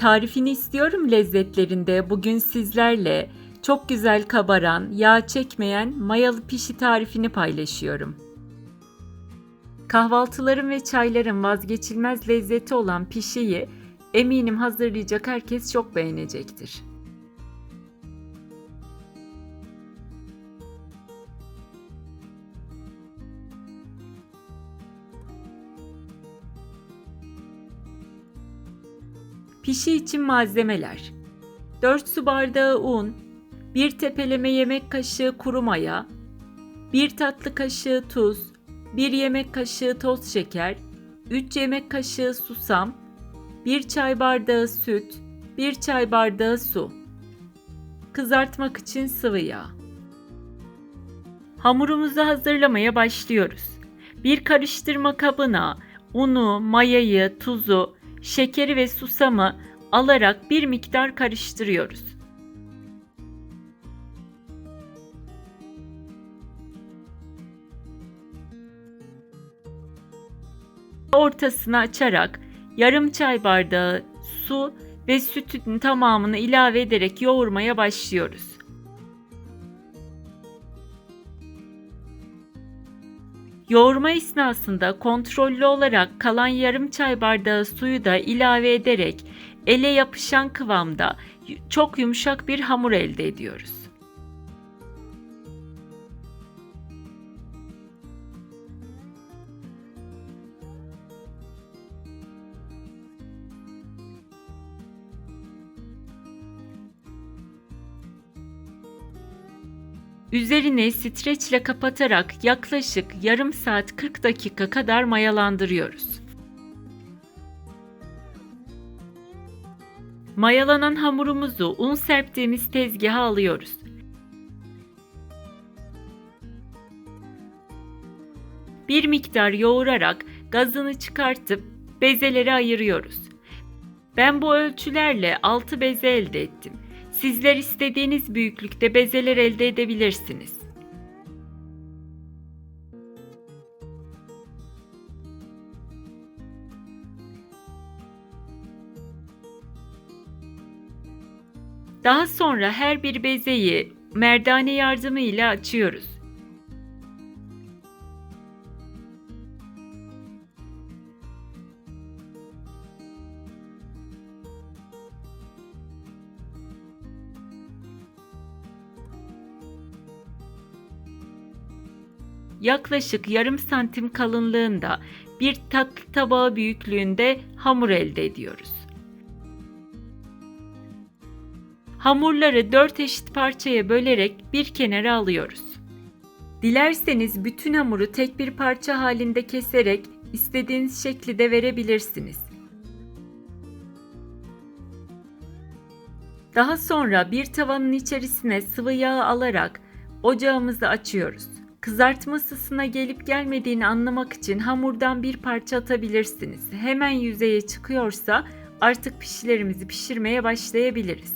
Tarifini istiyorum lezzetlerinde bugün sizlerle çok güzel kabaran, yağ çekmeyen mayalı pişi tarifini paylaşıyorum. Kahvaltıların ve çayların vazgeçilmez lezzeti olan pişiyi eminim hazırlayacak herkes çok beğenecektir. Pişi için malzemeler. 4 su bardağı un 1 tepeleme yemek kaşığı kuru maya 1 tatlı kaşığı tuz 1 yemek kaşığı toz şeker 3 yemek kaşığı susam 1 çay bardağı süt 1 çay bardağı su. Kızartmak için sıvı yağ. Hamurumuzu hazırlamaya başlıyoruz. Bir karıştırma kabına unu, mayayı, tuzu, şekeri ve susamı alarak bir miktar karıştırıyoruz. Ortasını açarak yarım çay bardağı su ve sütün tamamını ilave ederek yoğurmaya başlıyoruz. Yoğurma esnasında kontrollü olarak kalan yarım çay bardağı suyu da ilave ederek ele yapışan kıvamda çok yumuşak bir hamur elde ediyoruz. Üzerine streçle kapatarak yaklaşık yarım saat 40 dakika kadar mayalandırıyoruz. Mayalanan hamurumuzu un serptiğimiz tezgaha alıyoruz. Bir miktar yoğurarak gazını çıkartıp bezeleri ayırıyoruz. Ben bu ölçülerle 6 beze elde ettim. Sizler istediğiniz büyüklükte bezeler elde edebilirsiniz. Daha sonra her bir bezeyi merdane yardımı ile açıyoruz. Yaklaşık yarım santim kalınlığında bir tatlı tabağı büyüklüğünde hamur elde ediyoruz. Hamurları 4 eşit parçaya bölerek bir kenara alıyoruz. Dilerseniz bütün hamuru tek bir parça halinde keserek istediğiniz şekli de verebilirsiniz. Daha sonra bir tavanın içerisine sıvı yağ alarak ocağımızı açıyoruz. Kızartma ısısına gelip gelmediğini anlamak için hamurdan bir parça atabilirsiniz. Hemen yüzeye çıkıyorsa artık pişilerimizi pişirmeye başlayabiliriz.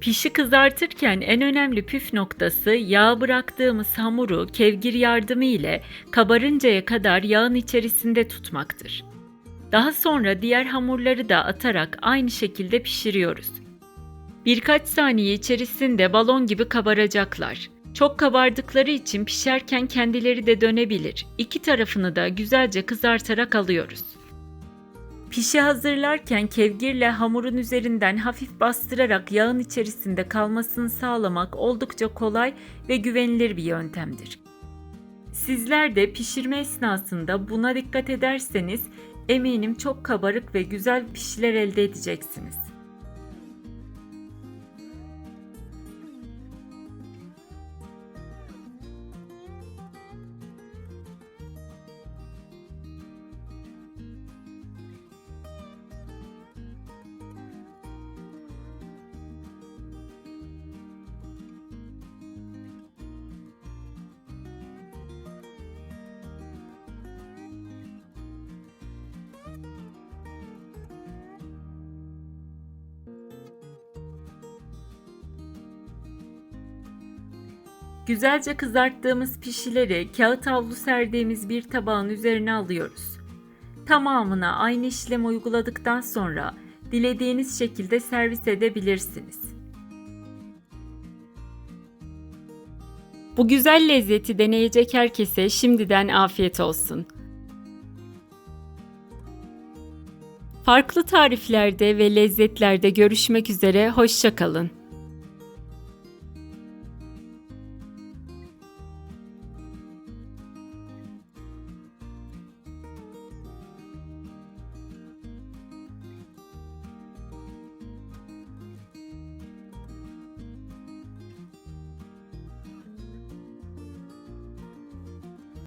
Pişi kızartırken en önemli püf noktası yağ bıraktığımız hamuru kevgir yardımı ile kabarıncaya kadar yağın içerisinde tutmaktır. Daha sonra diğer hamurları da atarak aynı şekilde pişiriyoruz. Birkaç saniye içerisinde balon gibi kabaracaklar. Çok kabardıkları için pişerken kendileri de dönebilir. İki tarafını da güzelce kızartarak alıyoruz. Pişi hazırlarken kevgirle hamurun üzerinden hafif bastırarak yağın içerisinde kalmasını sağlamak oldukça kolay ve güvenilir bir yöntemdir. Sizler de pişirme esnasında buna dikkat ederseniz eminim çok kabarık ve güzel pişiler elde edeceksiniz. Güzelce kızarttığımız pişileri kağıt havlu serdiğimiz bir tabağın üzerine alıyoruz. Tamamına aynı işlem uyguladıktan sonra dilediğiniz şekilde servis edebilirsiniz. Bu güzel lezzeti deneyecek herkese şimdiden afiyet olsun. Farklı tariflerde ve lezzetlerde görüşmek üzere, hoşçakalın.